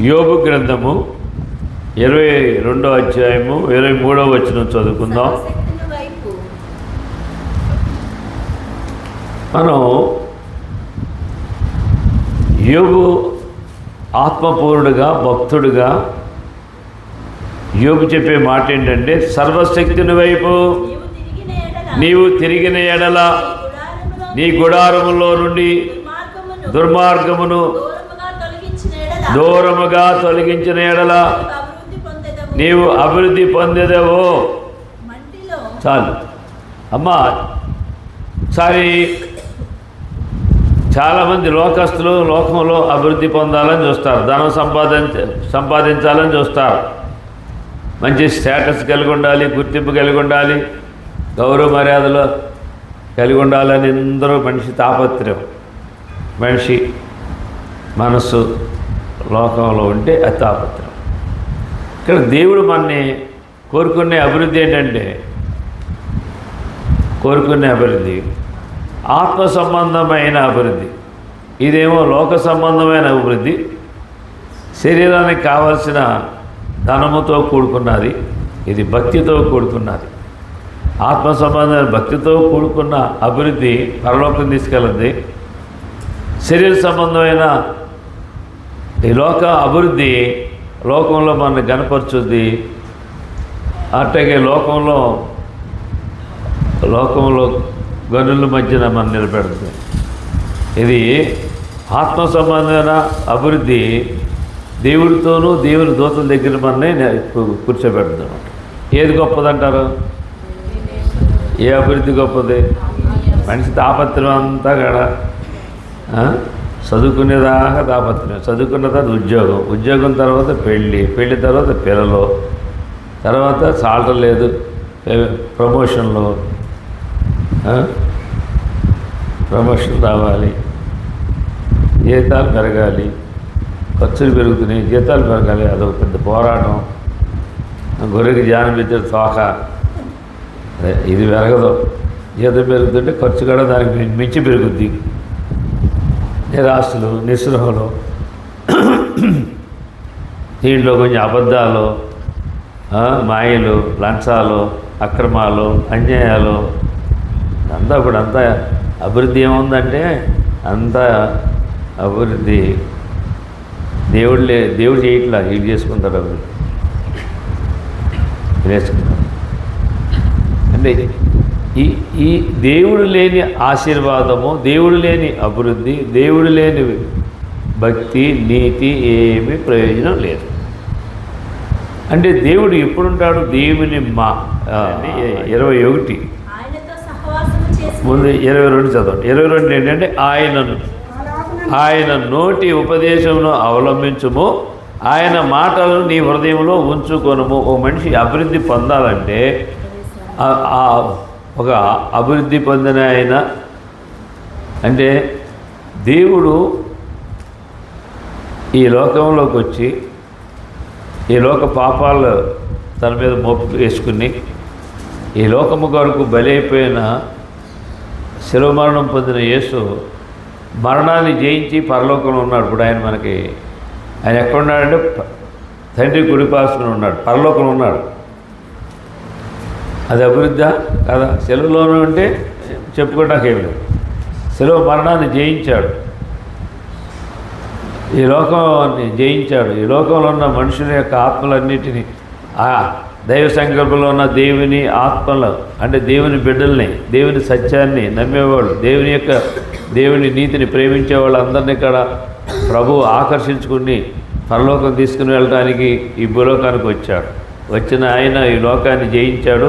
యోగు గ్రంథము ఇరవై రెండో అధ్యాయము ఇరవై మూడో వచనం చదువుకుందాం. మనం యోగు ఆత్మపూర్ణుడుగా భక్తుడుగా యోగు చెప్పే మాట ఏంటంటే సర్వశక్తిని వైపు నీవు తిరిగిన ఎడల నీ గుడారములో నుండి దుర్మార్గమును దూరముగా తొలగించిన ఎడల నీవు అభివృద్ధి పొందేదేవో. చాలు. అమ్మా సారి చాలామంది లోకస్తులు లోకంలో అభివృద్ధి పొందాలని చూస్తారు ధనం సంపాదించ సంపాదించాలని చూస్తారు. మంచి స్టేటస్ కలిగి ఉండాలి గుర్తింపు కలిగి ఉండాలి గౌరవ మర్యాదలు కలిగి ఉండాలని అందరూ మనిషి తాపత్రయం. మనిషి మనస్సు లోకంలో ఉంటే అతాపత్రం ఇక్కడ దేవుడు మనని కోరుకునే అభివృద్ధి ఏంటంటే కోరుకునే అభివృద్ధి ఆత్మ సంబంధమైన అభివృద్ధి ఇదేమో లోక సంబంధమైన అభివృద్ధి శరీరానికి కావలసిన ధనముతో కూడుకున్నది ఇది భక్తితో కూడుకున్నది. ఆత్మ సంబంధమైన భక్తితో కూడుకున్న అభివృద్ధి పరలోకం తీసుకెళ్ళింది. శరీర సంబంధమైన ఈ లోక అభివృద్ధి లోకంలో మనల్ని కనపరుచుద్ది అట్లాగే లోకంలో లోకంలో గనుల మధ్యన మనం నిలబెడుతుంది ఇది ఆత్మ సంబంధమైన అభివృద్ధి. దేవుడితోనూ దేవుని దూతల దగ్గర మనని కూర్చోబెడుతుంది అనమాట ఏది గొప్పదంటారు? ఏ అభివృద్ధి గొప్పది? మనిషి తాపత్రం అంతా కూడా చదువుకునేదాకా దాపత్రయం చదువుకున్న తర్వాత ఉద్యోగం. ఉద్యోగం తర్వాత పెళ్ళి. పెళ్ళి తర్వాత పిల్లలు. తర్వాత సాల్ట్ లేదు. ప్రమోషన్లు. ప్రమోషన్ రావాలి. జీతాలు పెరగాలి. ఖర్చులు పెరుగుతున్నాయి. జీతాలు పెరగాలి. అదొక పెద్ద పోరాటం. గొర్రెకి ధ్యానం పెట్టే తోక. అదే ఇది పెరగదు. జీతం పెరుగుతుంటే ఖర్చు కూడా దానికి మించి పెరుగుద్ది. నిరాశలు నిస్పృహలు దీంట్లో కొంచెం అబద్ధాలు మాయలు లంచాలు అక్రమాలు అన్యాయాలు. అంతా ఇప్పుడు అంతా అభివృద్ధి ఏముందంటే అంతా అభివృద్ధి. దేవుడు లే దేవుడు చేయట్లా ఇది చేసుకుంటారు అభివృద్ధి. చేసుకుంటారు అంటే ఈ ఈ దేవుడు లేని ఆశీర్వాదము దేవుడు లేని అభివృద్ధి దేవుడు లేని భక్తి నీతి ఏమీ ప్రయోజనం లేదు. అంటే దేవుడు ఎప్పుడుంటాడు? దేవుని మా ఇరవై ఒకటి. ముందు ఇరవై రెండు చదవండి. ఇరవై రెండు ఏంటంటే ఆయనను ఆయన నోటి ఉపదేశమును అవలంబించుము. ఆయన మాటలను నీ హృదయంలో ఉంచుకొనుము. ఓ మనిషి అభివృద్ధి పొందాలంటే ఒక అభివృద్ధి పొందిన ఆయన. అంటే దేవుడు ఈ లోకంలోకి వచ్చి ఈ లోక పాపాలు తన మీద మోపు వేసుకుని ఈ లోకము కొరకు బలైపోయిన శిలువ మరణం పొందిన యేసు మరణాన్ని జయించి పరలోకంలో ఉన్నాడు. ఇప్పుడు ఆయన మనకి ఆయన ఎక్కడున్నాడంటే తండ్రి కుడిపాసుకుని ఉన్నాడు. పరలోకంలో ఉన్నాడు. అది అభివృద్ధి కదా? సెలవులోనే ఉంటే చెప్పుకోవడానికి లేదు. సెలవు మరణాన్ని జయించాడు. ఈ లోకాన్ని జయించాడు. ఈ లోకంలో ఉన్న మనుషుల యొక్క ఆత్మలన్నిటినీ ఆ దైవ సంకల్పంలో ఉన్న దేవుని ఆత్మలు అంటే దేవుని బిడ్డల్ని దేవుని సత్యాన్ని నమ్మేవాళ్ళు దేవుని యొక్క దేవుని నీతిని ప్రేమించే వాళ్ళందరినీ ఇక్కడ ప్రభు ఆకర్షించుకుని పరలోకం తీసుకుని వెళ్ళడానికి ఈ భూలోకానికి వచ్చాడు. వచ్చిన ఆయన ఈ లోకాన్ని జయించాడు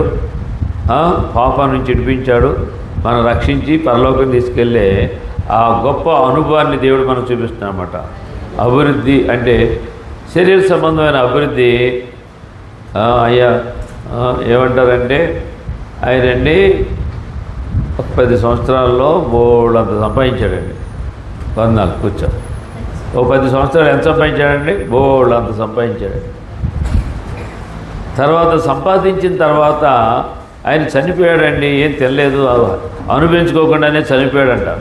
పాపం నుంచి విడిపించాడు మనం రక్షించి పరలోకం తీసుకెళ్ళే ఆ గొప్ప అనుభవాన్ని దేవుడు మనం చూపిస్తున్నాడన్నమాట. అభివృద్ధి అంటే శరీర సంబంధమైన అభివృద్ధి అయ్యా ఏమంటారంటే ఆయనండి ఒక పది సంవత్సరాల్లో బోళ్ళంత సంపాదించాడండి. వందనాలు కూర్చో. ఓ పది సంవత్సరాలు ఎంత సంపాదించాడండి? బోళ్ళంత సంపాదించాడండి. తర్వాత సంపాదించిన తర్వాత ఆయన చనిపోయాడండి ఏం తెలియలేదు అనుభవించుకోకుండానే చనిపోయాడంట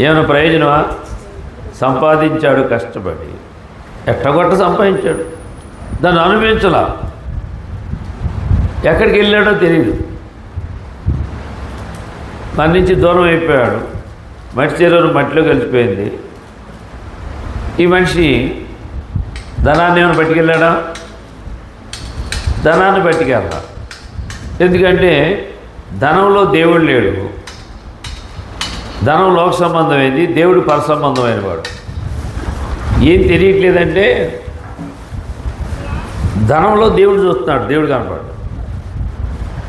ఏమైనా ప్రయోజనమా? సంపాదించాడు కష్టపడి. ఎట్టగొట్ట సంపాదించాడు? దాన్ని అనుభవించలా. ఎక్కడికి వెళ్ళాడో తెలియదు మన నుంచి దూరం అయిపోయాడు. మట్టి చెరువును మట్టిలో కలిసిపోయింది. ఈ మనిషి ధనాన్ని ఏమైనా పట్టుకెళ్ళాడా? ధనాన్ని పట్టుకెళ్ళా ఎందుకంటే ధనంలో దేవుడు లేడు. ధనం లోక సంబంధమైంది దేవుడు పర సంబంధమైన వాడు. ఏం తెలియట్లేదంటే ధనంలో దేవుడు చూస్తున్నాడు దేవుడు కనపడు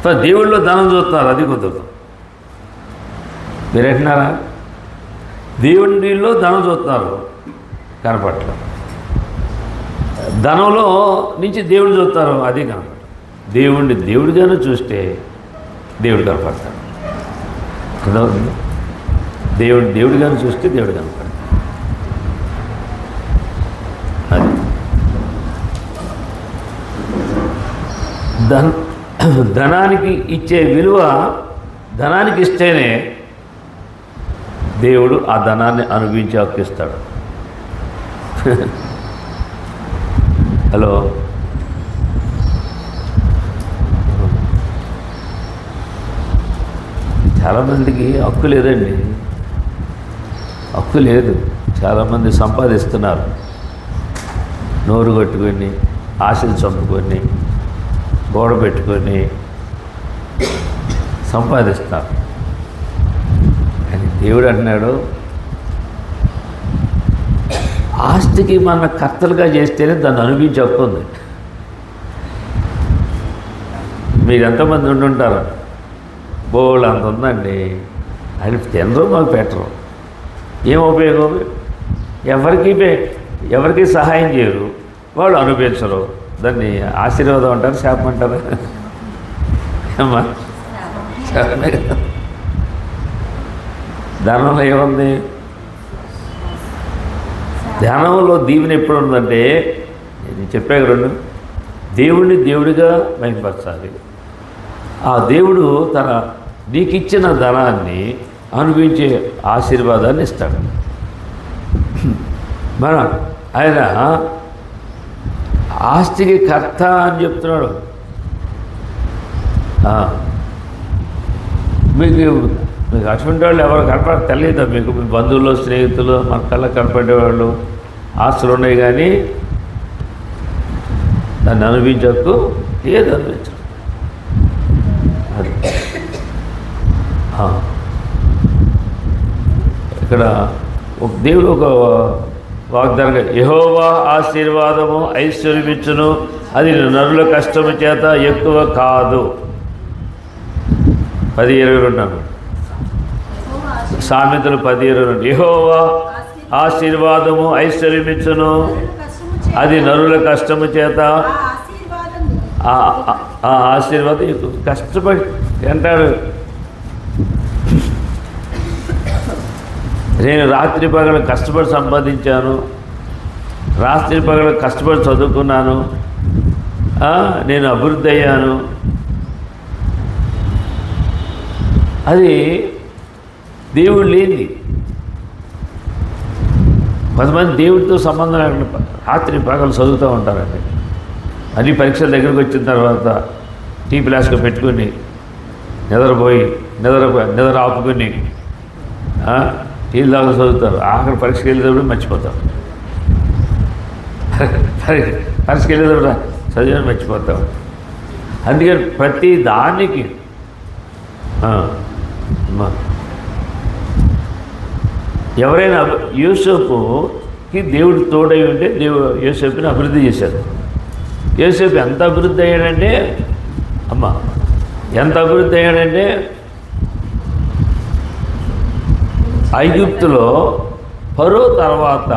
సో దేవుడిలో ధనం చూస్తున్నారు అది కుదరదు. మీరు అంటున్నారా దేవుడిలో ధనం చూస్తున్నారు కనపడలేదు ధనంలో నుంచి దేవుడు చూస్తారు. అది కనపడ దేవుడిని దేవుడిగానే చూస్తే దేవుడు కనపడతాడు. అర్థమవుతుందా? దేవుడు దేవుడిగానే చూస్తే దేవుడు కనపడతాడు. అది. ధన ధనానికి ఇచ్చే విలువ ధనానికి ఇస్తేనే దేవుడు ఆ ధనాన్ని అనుభవించి హక్కిస్తాడు హలో. చాలామందికి హక్కు లేదండి. హక్కు లేదు. చాలామంది సంపాదిస్తున్నారు. నోరు కట్టుకొని ఆశలు చంపుకొని గోడ పెట్టుకొని సంపాదిస్తారు కానీ దేవుడు అంటున్నాడు ఆస్తికి మన కర్తలుగా చేస్తేనే దాన్ని అనుభవించి ఉంది మీరు ఎంతమంది ఉండుంటారు? బోళ్ళు అంత ఉందండి. అది తినరు మాకు పెట్టరు. ఏం ఉపయోగం? ఎవరికి ఎవరికి సహాయం చేయరు. వాళ్ళు అనుభవించరు. దాన్ని ఆశీర్వాదం అంటారు శాపం అంటారు. కదా. ధనంలో ఏముంది? ధ్యానంలో దీవెన ఎప్పుడు ఉందంటే నేను చెప్పాక రెండు దేవుడిని దేవుడిగా మహింపరచాలి ఆ దేవుడు తన నీకిచ్చిన ధనాన్ని అనుభవించే ఆశీర్వాదాన్ని ఇస్తాడు. మన ఆయన ఆస్తికి కర్త అని చెప్తున్నాడు. మీకు మీకు అటువంటి వాళ్ళు ఎవరు కనపడ తెలియదు మీకు మీ బంధువులు స్నేహితులు మన కళ్ళ కనపడేవాళ్ళు ఆస్తులు ఉన్నాయి కానీ దాన్ని అనుభవించకు ఏది అనుభవించరు. ఇక్కడ ఒక దేవుడు ఒక వాగ్దానంగా యహోవా ఆశీర్వాదము ఐశ్వర్యమిచ్చును అది నరుల కష్టము చేత ఎక్కువ కాదు. పది ఇరవై రెండు అన్నాడు. సామెతలు పది ఇరవై యహోవా ఆశీర్వాదము ఐశ్వర్యమిచ్చును. అది నరుల కష్టము చేత. ఆ ఆశీర్వాదం కష్టపడి అంటాడు నేను రాత్రి పగలు కష్టపడి సంపాదించాను. రాత్రి పగలు కష్టపడి చదువుకున్నాను. నేను అభివృద్ధి అయ్యాను. అది దేవుడు లేనిది. కొంతమంది దేవుడితో సంబంధం లేకుండా రాత్రి పగలు చదువుతూ ఉంటారండి. అన్ని పరీక్షల దగ్గరికి వచ్చిన తర్వాత టీ ప్లాస్లో పెట్టుకొని నిద్రపోయి నిద్ర నిద్ర ఆపుకొని టీ టీలు దాకా చదువుతారు. ఆఖరి పరీక్షకి వెళ్ళేటప్పుడు మర్చిపోతారు పరీ- పరీక్షకి వెళ్ళేటప్పుడు చదివని మర్చిపోతాం. అందుకని ప్రతి దానికి ఎవరైనా యూసెఫ్కి దేవుడు తోడై ఉంటే దేవుడు యూసెఫ్ని అభివృద్ధి చేశారు యూసఫ్ ఎంత అభివృద్ధి అయ్యాడంటే అమ్మ ఎంత అభివృద్ధి అయ్యాడంటే ఐగుప్తులో ఫరో తర్వాత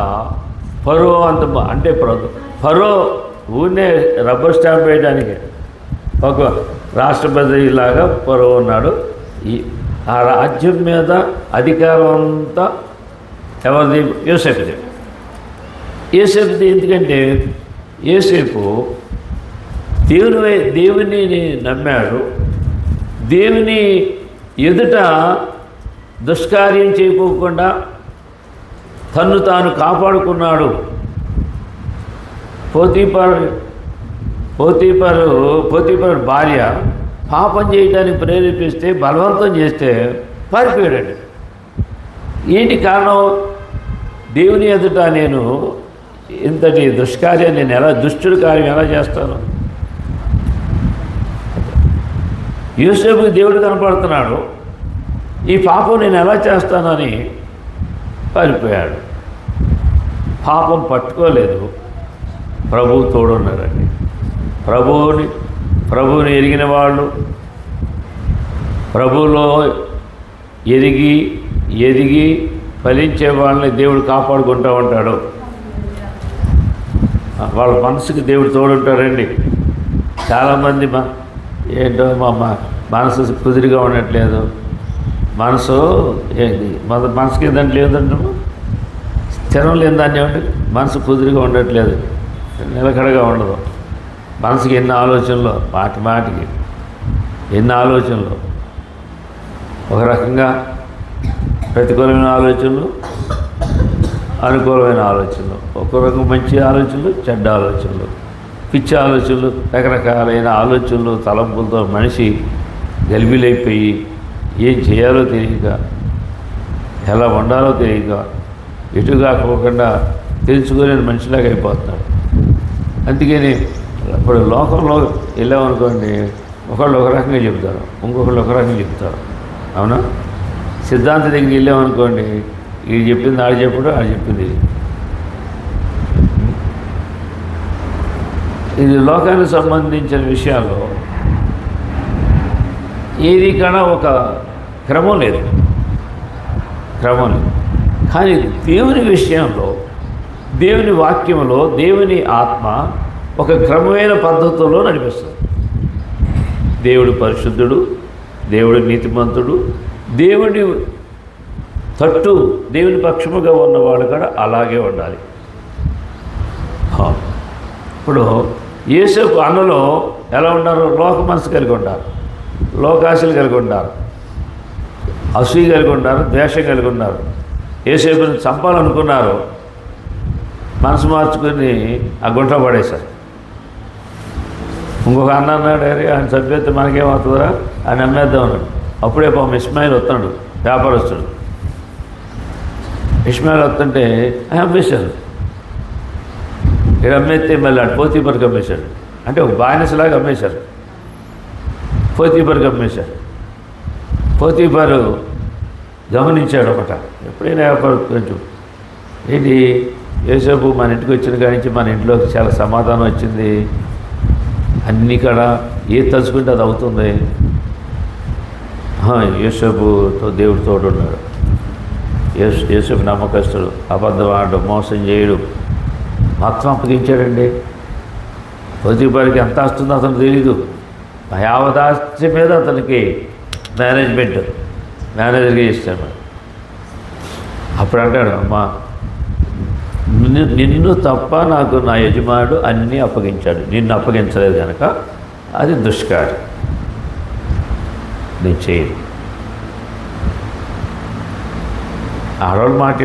ఫరో అంత అంటే పరో ఫరో ఊరినే రబ్బర్ స్టాంప్ వేయడానికి ఒక రాష్ట్రపతి లాగా ఫరో ఉన్నాడు. ఈ ఆ రాజ్యం మీద అధికారం అంతా ఎవరిది? యోసేపుది. యోసేపుది ఎందుకంటే యోసేపు దేవుని దేవుని నమ్మాడు. దేవుని ఎదుట దుష్కార్యం చేయకోకుండా తన్ను తాను కాపాడుకున్నాడు. పోతీపర్ పోతీపరు పోతీపరు భార్య పాపం చేయడానికి ప్రేరేపిస్తే బలవంతం చేస్తే పారిపోయాడండి. ఏంటి కారణం? దేవుని ఎదుట నేను ఇంతటి దుష్కార్యం నేను ఎలా దుష్టుడి కార్యం ఎలా చేస్తాను? యూసేపుకి దేవుడు కనపడుతున్నాడు. ఈ పాపం నేను ఎలా చేస్తానని పారిపోయాడు. పాపం పట్టుకోలేదు. ప్రభువు తోడున్నారండి ప్రభువుని ప్రభువుని ఎరిగిన వాళ్ళు ప్రభువులో ఎరిగి ఎదిగి ఫలించే వాళ్ళని దేవుడు కాపాడుకుంటూ ఉంటాడు. వాళ్ళ మనసుకి దేవుడు తోడుంటారండి. చాలామంది మా ఏంటో మా మనసు కుదిరిగా ఉండట్లేదు. మనసు ఏంటి మన మనసుకి ఏంటంటే లేదంటాము స్థిరం లేని దాన్ని ఏమంటే మనసు కుదిరిగా ఉండట్లేదు. నిలకడగా ఉండదు. మనసుకి ఎన్ని ఆలోచనలు? మాటి మాటికి ఎన్ని ఆలోచనలు? ఒక రకంగా ప్రతికూలమైన ఆలోచనలు అనుకూలమైన ఆలోచనలు. ఒక రకం మంచి ఆలోచనలు చెడ్డ ఆలోచనలు. పిచ్చి ఆలోచనలు రకరకాలైన ఆలోచనలు తలంపులతో మనిషి గలిబిలైపోయి ఏం చేయాలో తెలియక ఎలా ఉండాలో తెలియక ఎటు కాకపోకుండా తెలుసుకోలేని మనిషిలాగా అయిపోతున్నాడు. అందుకని ఇప్పుడు లోకంలో వెళ్ళామనుకోండి ఒకళ్ళు ఒక రకంగా చెప్తారు ఇంకొకళ్ళు ఒక రకంగా చెప్తారు. అవునా? సిద్ధాంత దగ్గరికి వెళ్ళామనుకోండి ఇది చెప్పింది ఆడు చెప్పడు ఆడు చెప్పింది ఇది. ఇది లోకానికి సంబంధించిన విషయాల్లో ఏది కన్నా ఒక క్రమం లేదు. క్రమం లేదు. కానీ దేవుని విషయంలో దేవుని వాక్యంలో దేవుని ఆత్మ ఒక క్రమమైన పద్ధతుల్లో నడిపిస్తుంది. దేవుడు పరిశుద్ధుడు దేవుడు నీతిమంతుడు దేవుని తట్టు దేవుని పక్షముగా ఉన్నవాళ్ళు కూడా అలాగే ఉండాలి. ఇప్పుడు ఏసేపు అన్నలో ఎలా ఉన్నారు? లోక మనసు కలిగి ఉంటారు లోకాశలు కలిగి ఉంటారు అసూయ కలిగి ఉన్నారు ద్వేషం కలిగి ఉన్నారు. ఏసేపుని చంపాలనుకున్నారు. మనసు మార్చుకుని ఆ గుంట పడేశారు. ఇంకొక అన్న అన్నాడు అరే ఆయన చంపేస్తే మనకేమవుతుందా ఆయన అమ్మేద్దాం అన్నాడు. అప్పుడే పాపం ఇస్మాయిల్ వస్తున్నాడు వ్యాపారస్తుడు. ఇస్మాయిల్ వస్తుంటే ఆయన అమ్మేశారు. ఇక్కడ అమ్మేస్తే మళ్ళీ అటు పోతీపరికి అమ్మేశాడు. అంటే ఒక బానిసలాగా అమ్మేశారు. పోతీపరికి అమ్మేశారు. పోతీపరు గమనించాడు ఒకట ఎప్పుడైనా వ్యాపారం కొంచెం ఏంటి యేసేపు మన ఇంటికి వచ్చిన కాడి నుంచి మన ఇంట్లోకి చాలా సమాధానం వచ్చింది. అన్ని కాడ ఏది తలుచుకుంటే అది అవుతుంది. యేసేపుతో దేవుడు తోడున్నాడు. యేసు యేసేపు నమ్మకస్తుడు అబద్ధం ఆడడం మోసం చేయడు. మొత్తం అప్పగించాడండి. ప్రతిపాడికి ఎంత వస్తుందో అతను తెలీదు. యావదాస్తి మీద అతనికి మేనేజ్మెంట్ మేనేజర్గా ఇస్తాడు అప్పుడు అంటాడు అమ్మా నిన్ను నిన్ను తప్ప నాకు నా యజమానుడు అన్నీ అప్పగించాడు. నిన్ను అప్పగించలేదు కనుక అది దుష్కార్యం. నేను చేయను. ఆడవాళ్ళు మాట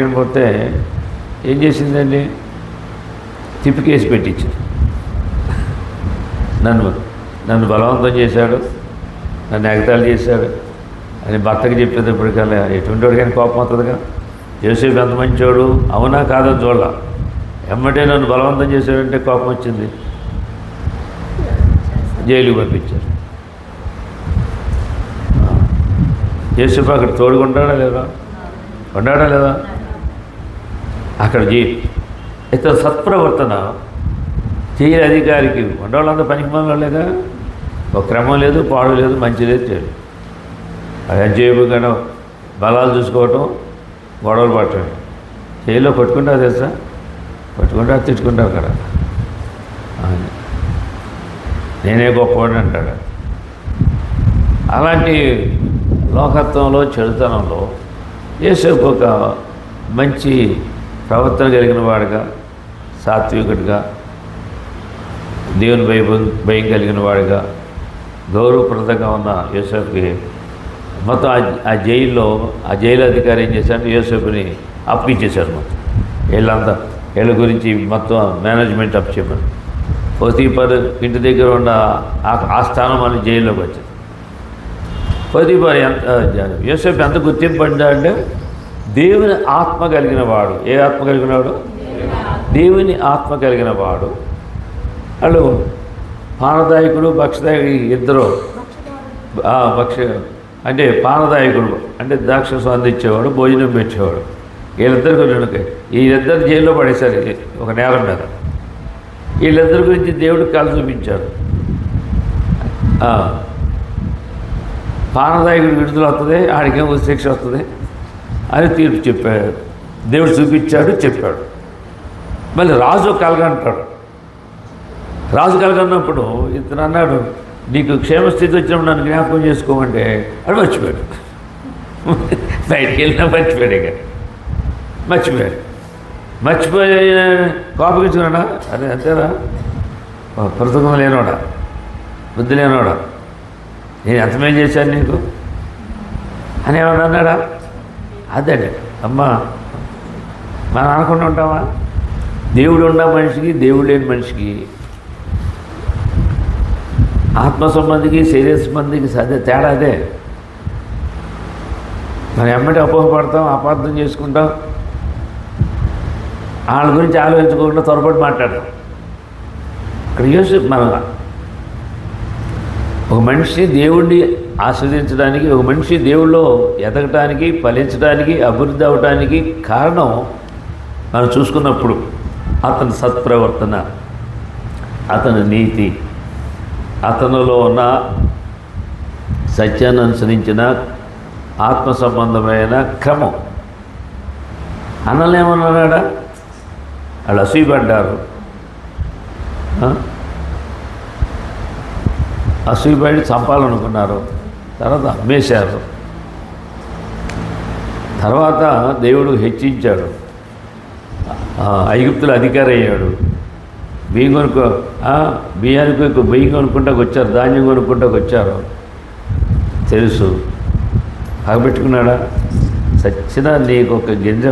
ఏం చేసిందండి? తిప్పికేసి పెట్టించింది. నన్ను నన్ను బలవంతం చేశాడు నన్ను ఎగతాళి చేశాడు. అని భర్తకి చెప్పేటప్పటికల్లా ఎటువంటి వాడికైనా కోపం అవుతుందిగా యోసేపు ఎంత మంచోడు? అవునా కాదని చూడాల? ఎమ్మటే నన్ను బలవంతం చేశాడంటే కోపం వచ్చింది. జైలుకి పంపించారు. యేసుపు అక్కడ తోడుకుంటాడా లేదా? ఉన్నాడా లేదా? అక్కడ జీ ఇతను సత్ప్రవర్తన చేయని అధికారికి ఉండవాళ్ళంతా పనికి మనలేదా ఒక క్రమం లేదు పాడు లేదు మంచి లేదు చెడు అది చేయకుండా బలాలు చూసుకోవటం గొడవలు పట్టడం. జైల్లో పట్టుకుంటా తెలుసా? పట్టుకుంటా తిట్టుకుంటావు అక్కడ. నేనే గొప్పవాడిని అంటాడు. అలాంటి లోకత్వంలో చెడుతనంలో యేసుకు ఒక మంచి ప్రవర్తన కలిగిన వాడుగా సాత్వికుడిగా దేవుని భయం భయం కలిగిన వాడిగా గౌరవప్రదంగా ఉన్న యూసఫ్కి మొత్తం ఆ- జైల్లో ఆ జైలు అధికారి ఏం చేశాడు? యూసఫ్ని అప్పగించేశాడు మొత్తం. వీళ్ళంతా వీళ్ళ గురించి మొత్తం మేనేజ్మెంట్ అప్ చెప్పాను పోతీపర్ ఇంటి దగ్గర ఉన్న ఆ స్థానం అని జైల్లోకి వచ్చింది పోతీపర్ ఎంత యోసేపు ఎంత గుర్తింపు అంటే దేవుని ఆత్మ కలిగిన వాడు. ఏ ఆత్మ కలిగిన వాడు దేవుని ఆత్మ కలిగిన వాడు. వాళ్ళు పానదాయకుడు భక్షదాయకుడు ఇద్దరు. భక్ష అంటే పానదాయకుడు అంటే ద్రాక్ష అందించేవాడు భోజనం పెట్టేవాడు. వీళ్ళిద్దరు గురించి వీళ్ళిద్దరు జైల్లో పడేశారు ఒక నేరం మీద. వీళ్ళిద్దరి గురించి దేవుడు కళ చూపించాడు. పానదాయకుడు విడుదల వస్తుంది ఆడికేమో శిక్ష వస్తుంది అని తీర్పు చెప్పాడు. దేవుడు చూపించాడు చెప్పాడు. మళ్ళీ రాజు కలగంటాడు రాజు కలగన్నప్పుడు ఇతను అన్నాడు నీకు క్షేమస్థితి వచ్చినప్పుడు నన్ను జ్ఞాపకం చేసుకోమంటే అది మర్చిపోయాడు. బయటికి వెళ్ళినా మర్చిపోయాడు ఇక. మర్చిపోయాడు. మర్చిపోయి కోపగించుకున్నాడా? అదే అంతేనా ప్రతుకం లేనోడా? బుద్ధి లేనోడా? నేను ఎంతమేం చేశాను నీకు? అని ఏమన్నా అన్నాడా? అదే అమ్మా మనం అనుకుంటూ ఉంటామా? దేవుడు ఉన్న మనిషికి దేవుడు లేని మనిషికి ఆత్మ సంబంధికి శరీర సంబంధికి అదే తేడా అదే. మనం ఎమ్మటి అపోహపడతాం అపార్థం చేసుకుంటాం. వాళ్ళ గురించి ఆలోచించుకోకుండా త్వరపడి మాట్లాడతాం. ఇక్కడ యోసి మన ఒక మనిషి దేవుణ్ణి ఆస్వాదించడానికి ఒక మనిషి దేవుళ్ళో ఎదగటానికి ఫలించడానికి అభివృద్ధి అవడానికి కారణం మనం చూసుకున్నప్పుడు అతని సత్ప్రవర్తన అతని నీతి అతనిలో ఉన్న సత్యాన్ని అనుసరించిన ఆత్మ సంబంధమైన క్రమం. అన్నలేమన్నాడా? వాళ్ళు అసూయపడ్డారు. అసూయపడి చంపాలనుకున్నారు. తర్వాత అమ్మేశారు. తర్వాత దేవుడు హెచ్చించాడు. ఐగుప్తులు అధికారి అయ్యాడు బియ్యం కొనుక్కో బియ్యానికి బియ్యం కొనుక్కుంటాకు వచ్చారు ధాన్యం కొనుక్కుంటాకు వచ్చారు. తెలుసు. పగబెట్టుకున్నాడా సచ్చిన నీకు ఒక గింజ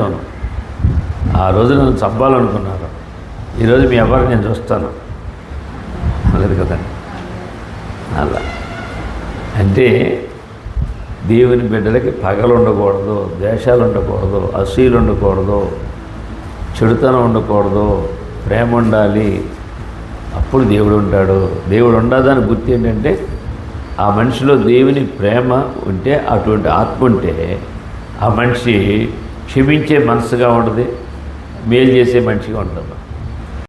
ఆ రోజు నన్ను చంపాలనుకున్నారు. ఈరోజు మీ ఎవరు నేను చూస్తాను. లేదు కదండి అలా. అంటే దేవుని బిడ్డలకి పగలు ఉండకూడదు ద్వేషాలు ఉండకూడదు అసూయలు ఉండకూడదు చెడుతనం ఉండకూడదు ప్రేమ ఉండాలి. అప్పుడు దేవుడు ఉంటాడు. దేవుడు ఉండదని గుర్తు ఏంటంటే ఆ మనిషిలో దేవుని ప్రేమ ఉంటే అటువంటి ఆత్మ ఉంటే ఆ మనిషి క్షమించే మనసుగా ఉంటుంది మేలు చేసే మనిషిగా ఉంటుంది